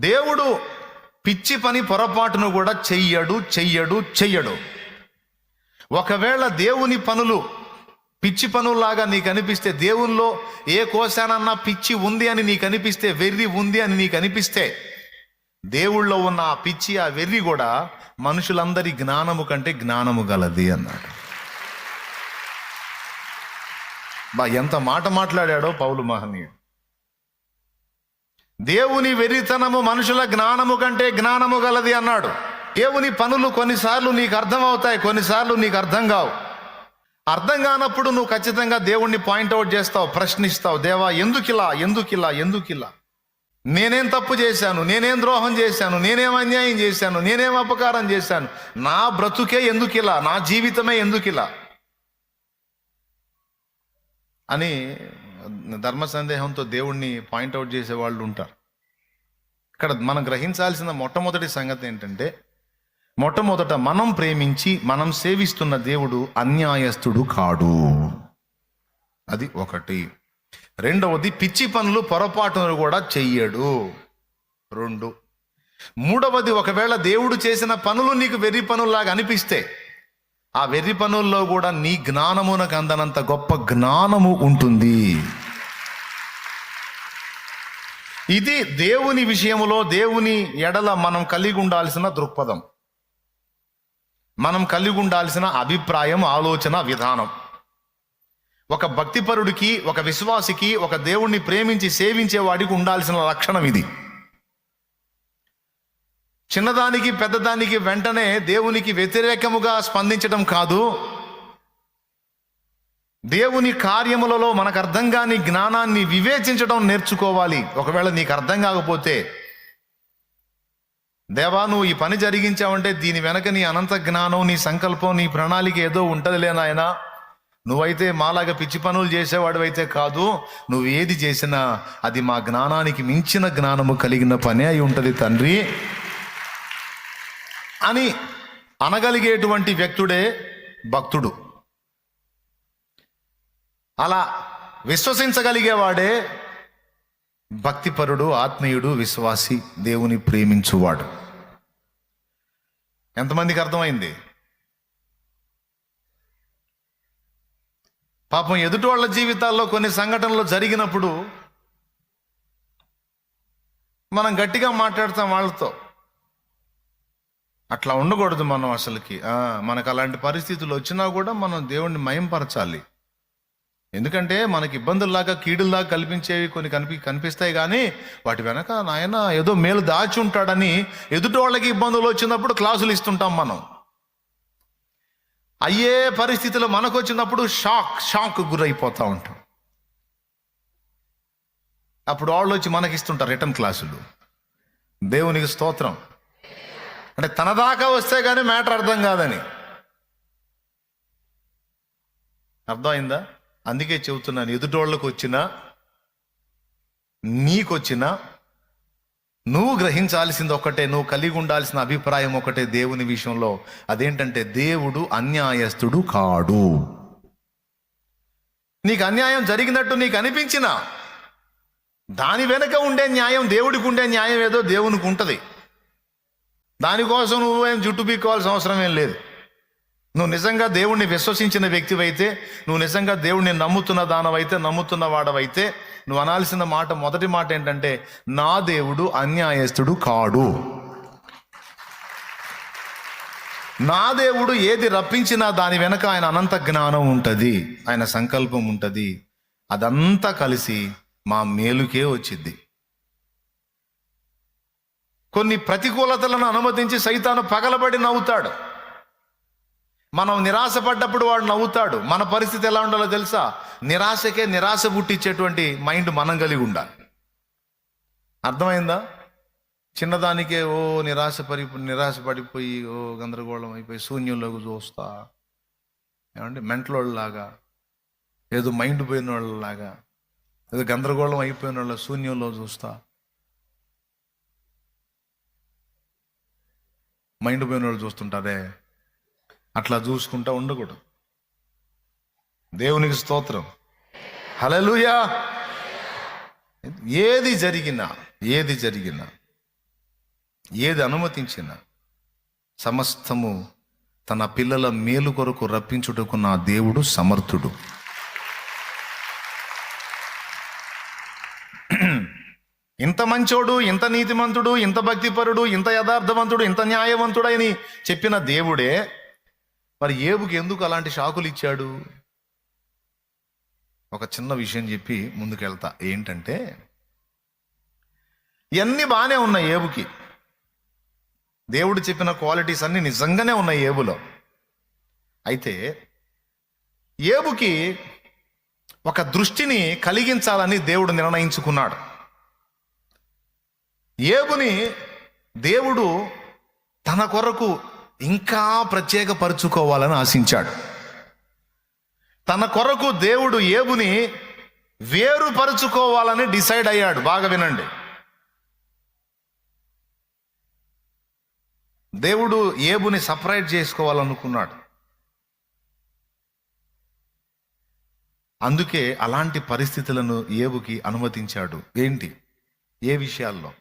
దేవుడు పిచ్చి పని పొరపాటును కూడా చెయ్యడు చెయ్యడు చెయ్యడు. ఒకవేళ దేవుని పనులు పిచ్చి పనుల్లాగా నీకు అనిపిస్తే దేవుల్లో ఏ కోశానన్నా పిచ్చి ఉంది అని నీకు అనిపిస్తే వెర్రి ఉంది అని నీకు అనిపిస్తే దేవుళ్ళో ఉన్న ఆ పిచ్చి ఆ వెర్రి కూడా మనుషులందరి జ్ఞానము కంటే జ్ఞానము గలది అన్నాడు. బా ఎంత మాట మాట్లాడాడో పౌలు మహనీయుడు. దేవుని వెరితనము మనుషుల జ్ఞానము కంటే జ్ఞానము గలది అన్నాడు. దేవుని పనులు కొన్నిసార్లు నీకు అర్థమవుతాయి కొన్నిసార్లు నీకు అర్థం కావు. అర్థం కానప్పుడు నువ్వు ఖచ్చితంగా దేవుణ్ణి పాయింట్అవుట్ చేస్తావు ప్రశ్నిస్తావు. దేవా ఎందుకిలా ఎందుకిలా ఎందుకిలా? నేనేం తప్పు చేశాను? నేనేం ద్రోహం చేశాను? నేనేం అన్యాయం చేశాను? నేనేం అపకారం చేశాను? నా బ్రతుకే ఎందుకిలా? నా జీవితమే ఎందుకిలా? అని ధర్మ సందేహంతో దేవుణ్ణి పాయింట్అవుట్ చేసే వాళ్ళు ఉంటారు. ఇక్కడ మనం గ్రహించాల్సిన మొట్టమొదటి సంగతి ఏంటంటే మొట్టమొదట మనం ప్రేమించి మనం సేవిస్తున్న దేవుడు అన్యాయస్తుడు కాడు. అది ఒకటి. రెండవది పిచ్చి పనులు పొరపాటును కూడా చెయ్యడు. రెండు. మూడవది ఒకవేళ దేవుడు చేసిన పనులు నీకు వెర్రి పనుల్లాగా అనిపిస్తే ఆ వెర్రి పనుల్లో కూడా నీ జ్ఞానమునకు అందనంత గొప్ప జ్ఞానము ఉంటుంది. ఇది దేవుని విషయములో దేవుని ఎడల మనం కలిగి ఉండాల్సిన దృక్పథం. మనం కలిగి ఉండాల్సిన అభిప్రాయం ఆలోచన విధానం. ఒక భక్తిపరుడికి ఒక విశ్వాసికి ఒక దేవుణ్ణి ప్రేమించి సేవించే వాడికి ఉండాల్సిన లక్షణం ఇది. చిన్నదానికి పెద్దదానికి వెంటనే దేవునికి వ్యతిరేకముగా స్పందించడం కాదు. దేవుని కార్యములలో మనకు అర్థం కాని జ్ఞానాన్ని వివేచించడం నేర్చుకోవాలి. ఒకవేళ నీకు అర్థం కాకపోతే దేవా నువ్వు ఈ పని జరిగించావంటే దీని వెనక నీ అనంత జ్ఞానం నీ సంకల్పం నీ ప్రణాళిక ఏదో ఉంటదిలే నాయనా. నువ్వైతే మాలాగా పిచ్చి పనులు చేసేవాడు అయితే కాదు. నువ్వు ఏది చేసినా అది మా జ్ఞానానికి మించిన జ్ఞానము కలిగిన పనే అయి ఉంటుంది తండ్రి. అని అనగలిగేటువంటి వ్యక్తుడే భక్తుడు. అలా విశ్వసించగలిగేవాడే భక్తిపరుడు ఆత్మీయుడు విశ్వాసి దేవుని ప్రేమించువాడు. ఎంతమందికి అర్థమైంది? పాపం ఎదుటి వాళ్ళ జీవితాల్లో కొన్ని సంఘటనలు జరిగినప్పుడు మనం గట్టిగా మాట్లాడతాం వాళ్ళతో. అట్లా ఉండకూడదు మనం అసలుకి. మనకు అలాంటి పరిస్థితులు వచ్చినా కూడా మనం దేవుణ్ణి మయంపరచాలి. ఎందుకంటే మనకి ఇబ్బందుల్లాగా కీడుల్లాగా కల్పించేవి కొన్ని కనిపి కనిపిస్తాయి కానీ వాటి వెనక నాయన ఏదో మేలు దాచి ఉంటాడని ఎదుటి వాళ్ళకి ఇబ్బందులు వచ్చినప్పుడు క్లాసులు ఇస్తుంటాం మనం. అయ్యే పరిస్థితులు మనకు వచ్చినప్పుడు షాక్ షాక్ గురైపోతూ ఉంటాం. అప్పుడు వాళ్ళు వచ్చి మనకి ఇస్తుంటారు రిటర్న్ క్లాసులు. దేవునికి స్తోత్రం. అంటే తన దాకా వస్తే కానీ మ్యాటర్ అర్థం కాదని. అర్థమైందా? అందుకే చెబుతున్నాను ఎదుటోళ్ళకు వచ్చినా నీకొచ్చినా నువ్వు గ్రహించాల్సింది ఒకటే నువ్వు కలిగి ఉండాల్సిన అభిప్రాయం ఒకటే దేవుని విషయంలో. అదేంటంటే దేవుడు అన్యాయస్తుడు కాడు. నీకు అన్యాయం జరిగినట్టు నీకు అనిపించినా దాని వెనుక ఉండే న్యాయం దేవుడికి ఉండే న్యాయం ఏదో దేవునికి ఉంటుంది. దానికోసం నువ్వేం జుట్టు పీక్కోవాల్సిన అవసరం ఏం లేదు. నువ్వు నిజంగా దేవుణ్ణి విశ్వసించిన వ్యక్తివైతే నువ్వు నిజంగా దేవుణ్ణి నమ్ముతున్న దానవైతే నమ్ముతున్న వాడవైతే నువ్వు అనాల్సిన మాట మొదటి మాట ఏంటంటే నా దేవుడు అన్యాయస్తుడు కాడు. నా దేవుడు ఏది రప్పించినా దాని వెనక ఆయన అనంత జ్ఞానం ఉంటుంది ఆయన సంకల్పం ఉంటుంది. అదంతా కలిసి మా మేలుకే వచ్చింది. కొన్ని ప్రతికూలతలను అనుమతించి సైతాను పగలబడి నవ్వుతాడు. మనం నిరాశపడ్డప్పుడు వాడు నవ్వుతాడు. మన పరిస్థితి ఎలా ఉండాలో తెలుసా? నిరాశకే నిరాశ పుట్టించేటువంటి మైండ్ మనం కలిగి ఉండాలి. అర్థమైందా? చిన్నదానికే ఓ నిరాశ పరి నిరాశ పడిపోయి ఓ గందరగోళం అయిపోయి శూన్యంలోకి చూస్తా. ఏమంటే మెంట్లోళ్ళలాగా ఏదో మైండ్ పోయిన వాళ్ళలాగా ఏదో గందరగోళం అయిపోయిన వాళ్ళ శూన్యంలో చూస్తా. మైండ్ పోయిన వాళ్ళు చూస్తుంటారే అట్లా చూసుకుంటా ఉండకూడదు. దేవునికి స్తోత్రం. హలలుయా ఏది జరిగినా ఏది జరిగినా ఏది అనుమతించిన సమస్తము తన పిల్లల మేలు కొరకు రప్పించుటకు నా దేవుడు సమర్థుడు. ఇంత మంచోడు ఇంత నీతిమంతుడు ఇంత భక్తిపరుడు ఇంత యథార్థవంతుడు ఇంత న్యాయవంతుడని చెప్పిన దేవుడే మరి ఏబుకి ఎందుకు అలాంటి షాకులు ఇచ్చాడు? ఒక చిన్న విషయం చెప్పి ముందుకెళ్తా. ఏంటంటే ఇవన్నీ బాగానే ఉన్నాయి ఏబుకి. దేవుడు చెప్పిన క్వాలిటీస్ అన్ని నిజంగానే ఉన్నాయి ఏబులో. అయితే ఏబుకి ఒక దృష్టిని కలిగించాలని దేవుడు నిర్ణయించుకున్నాడు. ఏబుని దేవుడు తన కొరకు ఇంకా ప్రత్యేకపరుచుకోవాలని ఆశించాడు. తన కొరకు దేవుడు ఏబుని వేరుపరుచుకోవాలని డిసైడ్ అయ్యాడు. బాగా వినండి. దేవుడు ఏబుని సపరేట్ చేసుకోవాలనుకున్నాడు. అందుకే అలాంటి పరిస్థితులను ఏబుకి అనుమతించాడు. ఏంటి? ఏ విషయాల్లో?